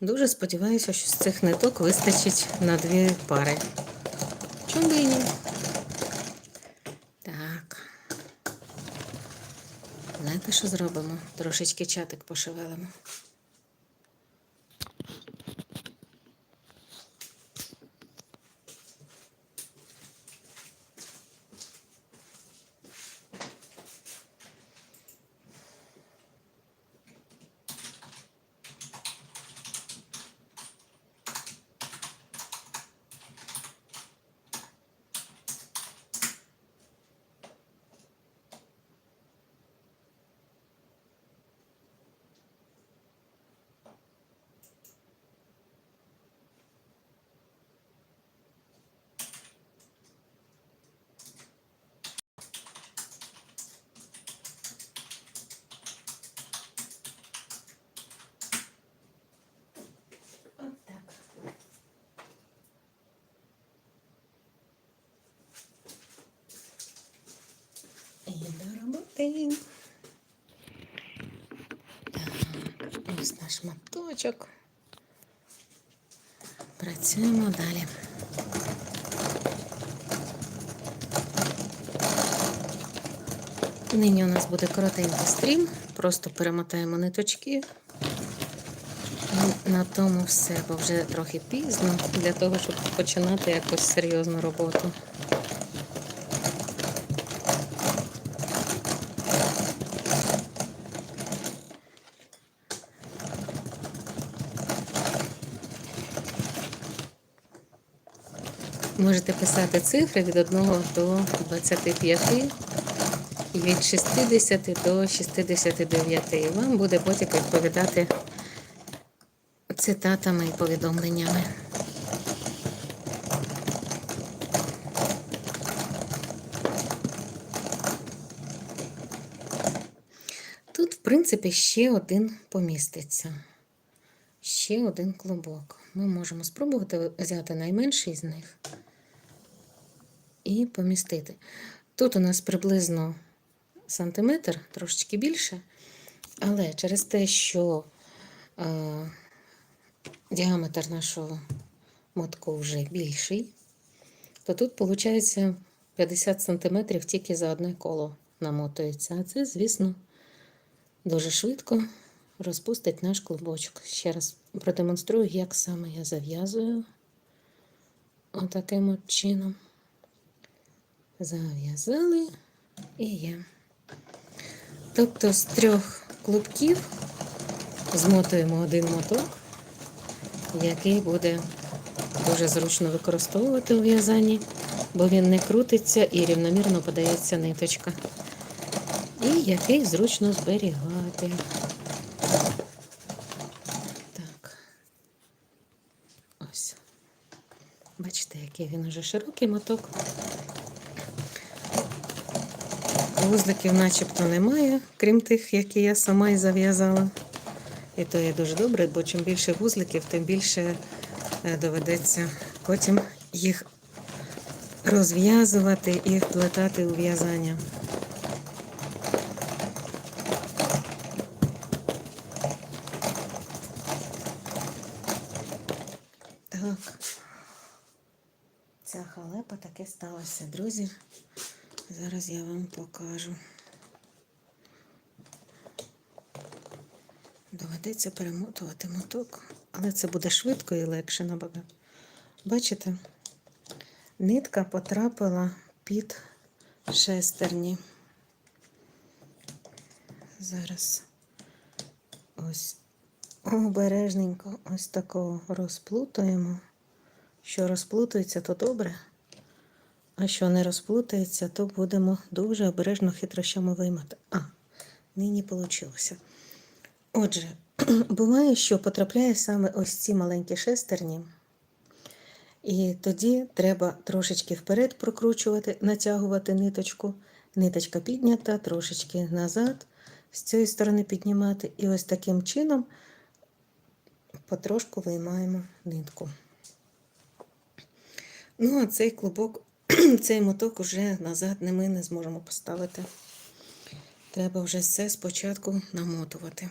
Дуже сподіваюся, що з цих ниток вистачить на дві пари. Чому і ні? Так. Знаєте, що зробимо? Трошечки чатик пошевелимо. От так. І до. Так, ось наш моточок. Працюємо далі. Нині у нас буде коротенький стрім, просто перемотаємо ниточки. І на тому все, бо вже трохи пізно для того, щоб починати якось серйозну роботу. Можете писати цифри від 1 до 25 і від 60 до 69. І вам буде потім відповідати цитатами і повідомленнями. Тут, в принципі, ще один поміститься. Ще один клубок. Ми можемо спробувати взяти найменший з них і помістити. Тут у нас приблизно сантиметр, трошечки більше, але через те, що е, діаметр нашого мотку вже більший, то тут виходить 50 см тільки за одне коло намотується. А це, звісно, дуже швидко розпустить наш клубочок. Ще раз продемонструю, як саме я зав'язую отаким от чином. Зав'язали і є. Тобто з трьох клубків змотуємо один моток, який буде дуже зручно використовувати у в'язанні, бо він не крутиться і рівномірно подається ниточка. І який зручно зберігати. Бачите, який він уже широкий моток. Вузликів начебто немає, крім тих, які я сама і зав'язала. І то є дуже добре, бо чим більше вузликів, тим більше е, доведеться потім їх розв'язувати і вплетати у в'язання. Так. Ця халепа таке сталося, друзі. Зараз я вам покажу. Доведеться перемотувати моток, але це буде швидко і легше набагато. Бачите, нитка потрапила під шестерні. Зараз ось обережненько ось такого розплутаємо. Що розплутується, то добре. А що не розплутається, то будемо дуже обережно хитрощами виймати. А, нині вийшло. Отже, буває, що потрапляє саме ось ці маленькі шестерні. І тоді треба трошечки вперед прокручувати, натягувати ниточку. Ниточка піднята, трошечки назад, з цієї сторони піднімати. І ось таким чином потрошку виймаємо нитку. Ну, а цей клубок, цей моток вже назад ми не зможемо поставити. Треба вже все спочатку намотувати.